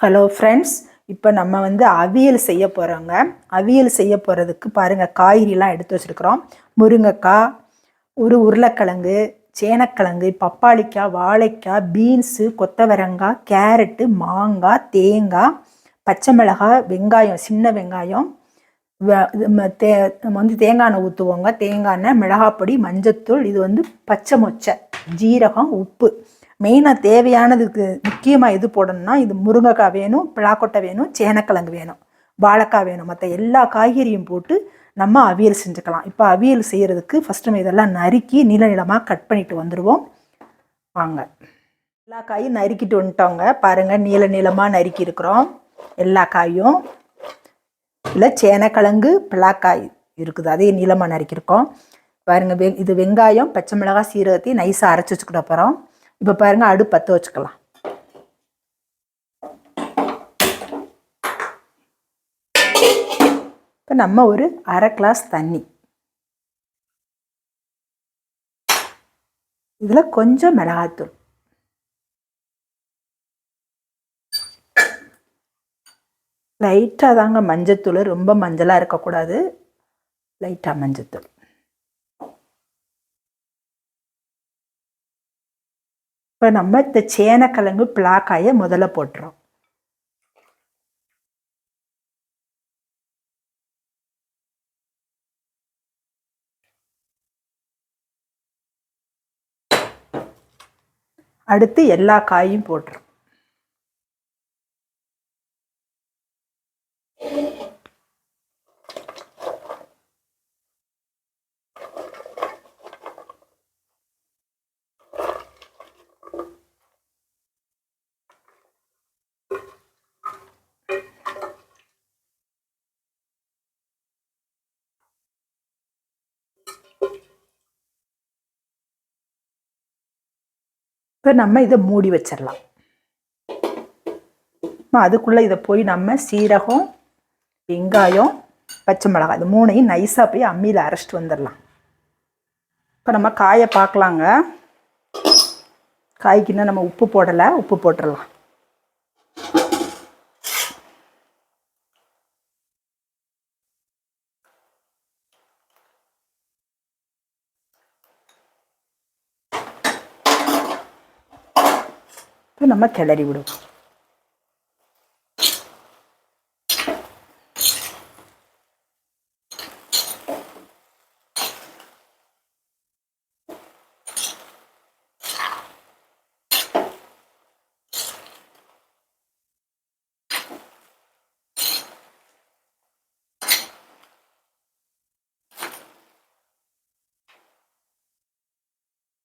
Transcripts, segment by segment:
Hello friends இப்போ நம்ம வந்து அவியல் செய்ய போகிறோங்க அவியல் செய்ய போகிறதுக்கு பாருங்கள் காய்கறிலாம் எடுத்து வச்சுருக்குறோம். முருங்கைக்காய் ஒரு உருளைக்கிழங்கு சேனக்கிழங்கு பப்பாளிக்காய் வாழைக்காய் பீன்ஸு கொத்தவரங்காய் கேரட்டு மாங்காய் தேங்காய் பச்சை மிளகாய் வெங்காயம் சின்ன வெங்காயம் தே நம்ம வந்து தேங்காய் எண்ணெய் ஊற்றுவோங்க தேங்காய் எண்ணெய் மிளகாப்பொடி மஞ்சத்தூள் இது வந்து பச்சை மொச்சை. ஜீரகம் உப்பு. மெயினாக தேவையானதுக்கு முக்கியமாக எது போடணும்னா இது முருங்கைக்காய் வேணும் பிளாக்கொட்டை வேணும் சேனக்கிழங்கு வேணும். வாழைக்காய் வேணும். மற்ற எல்லா காய்கறியும் போட்டு நம்ம அவியல் செஞ்சுக்கலாம். இப்போ அவியல் செய்கிறதுக்கு ஃபஸ்ட்டு நம்ம இதெல்லாம் நறுக்கி நீள நிலமாக கட் பண்ணிட்டு வந்துடுவோம் வாங்க. எல்லா காயும் நறுக்கிட்டு வந்துட்டோங்க. பாருங்கள் நீள நீளமாக நறுக்கி இருக்கிறோம். எல்லா காயும். இல்லை சேனக்கிழங்கு பிளாக்காய் இருக்குது. அதே நீளமாக நறுக்கியிருக்கோம் பாருங்க வெ இது வெங்காயம் பச்சை மிளகாய் சீரகத்தையும் நைஸாக அரைச்சி வச்சுக்கிட்ட அப்புறம் இப்போ பாருங்க அடுப்பு பற்ற வச்சுக்கலாம். இப்போ நம்ம ஒரு அரை கிளாஸ் தண்ணி. இதில் கொஞ்சம் மிளகாத்தூள் லைட்டாக தாங்க மஞ்சத்தூள் ரொம்ப மஞ்சளாக இருக்கக்கூடாது. லைட்டாக மஞ்சத்தூள். இப்போ நம்ம இந்த சேனக்கிழங்கு பிளாக்காயை முதல்ல போட்டுறோம். அடுத்து எல்லா காயும் போட்டுரும் இப்போ நம்ம இதை மூடி வச்சிடலாம். அதுக்குள்ளே இதை போய் நம்ம சீரகம் வெங்காயம் பச்சை மிளகாய் இது மூணையும் நைஸாக போய் அம்மியில் அரைச்சிட்டு வந்துடலாம். இப்போ நம்ம காயை பார்க்கலாங்க. காய்க்குன்னா இன்னும் நம்ம உப்பு போடலை உப்பு போட்டுடலாம். இப்போ நம்ம கிளறி விடுவோம்.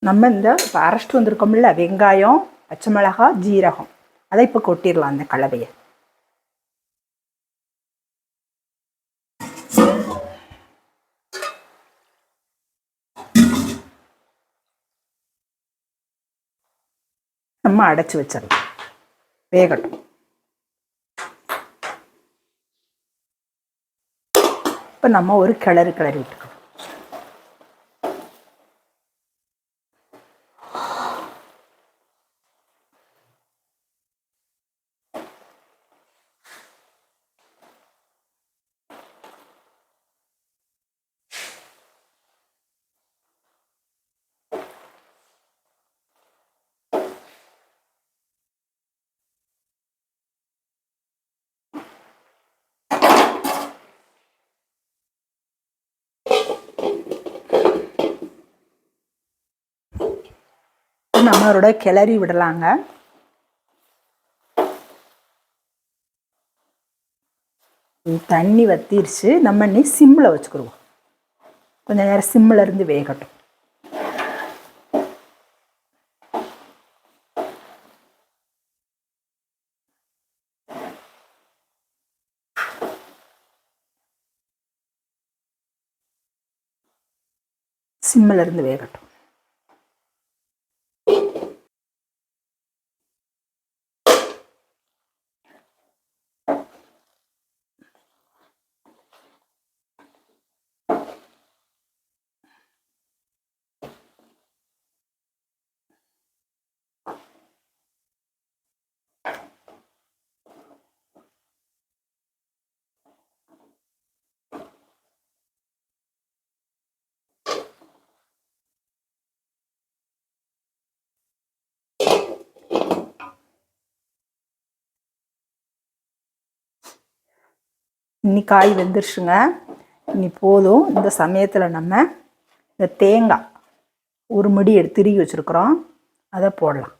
நம்ம இந்த இப்போ அரைச்சிட்டு வந்திருக்கோம்ல வெங்காயம் பச்சை மிளகா ஜீரகம். அதை இப்போ கொட்டிடலாம் அந்த கலவையை. நம்ம அடைச்சி வச்சிடலாம். வேகட்டும். இப்போ நம்ம ஒரு கிளறு கிளறி விட்டுக்கலாம் நம்மளோட கிளறி விடலாங்க. தண்ணி வத்திருச்சு. நம்ம இன்னைக்கு சிம்மில் வச்சுக்கிடுவோம் கொஞ்ச நேரம் சிம்மில் இருந்து வேகட்டும். சிம்மில் இருந்து வேகட்டும். இன்னி காய் வெந்துருச்சுங்க. இனி போதும். இந்த சமயத்தில் நம்ம இந்த தேங்காய் ஒரு மடி எடுத்து திருகி வச்சுருக்குறோம். அதை போடலாம்.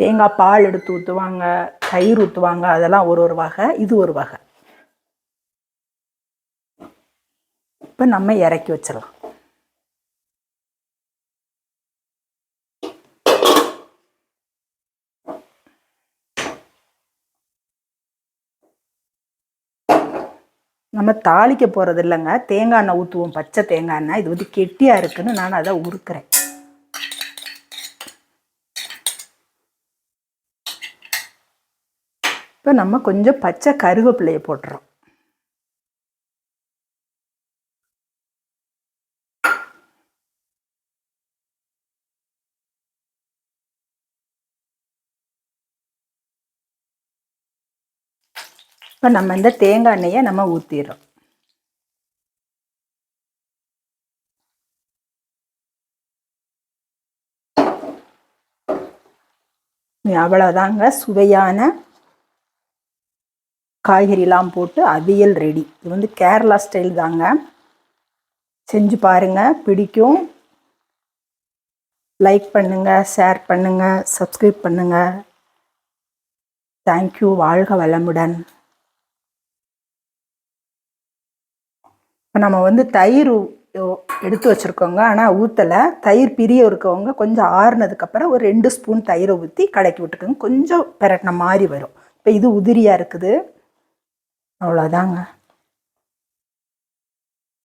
தேங்காய் பால் எடுத்து ஊற்றுவாங்க தயிர் ஊற்றுவாங்க அதெல்லாம் ஒரு ஒரு வகை இது ஒரு வகை. இப்போ நம்ம இறக்கி வச்சிடலாம். நம்ம தாளிக்க போகிறது இல்லைங்க. தேங்காய் எண்ணெய் ஊற்றுவோம் பச்சை தேங்காய் எண்ணெய். இது வந்து கெட்டியாக இருக்குன்னு நான் அதை உருக்குறேன். இப்போ நம்ம கொஞ்சம் பச்சை கருவேப்பிலையை போட்டுறோம். இப்போ நம்ம இந்த தேங்காய் எண்ணெயை நம்ம ஊற்றிடுறோம் அவ்வளோதாங்க சுவையான காய்கறிலாம் போட்டு அவியல் ரெடி. இது வந்து கேரளா ஸ்டைல் தாங்க. செஞ்சு பாருங்கள் பிடிக்கும். லைக் பண்ணுங்கள் ஷேர் பண்ணுங்கள் சப்ஸ்கிரைப் பண்ணுங்கள் தேங்க்யூ. வாழ்க வளமுடன். இப்போ நம்ம வந்து தயிர் எடுத்து வச்சுருக்கோங்க. ஆனால் ஊற்றலை தயிர் பிரிய இருக்கவங்க கொஞ்சம் ஆறுனதுக்கப்புறம் ஒரு ரெண்டு ஸ்பூன் தயிரை ஊற்றி கடைக்கி விட்டுக்கோங்க. கொஞ்சம் பெரட்டின மாதிரி வரும். இப்போ இது உதிரியாக இருக்குது. அவ்வளோதாங்க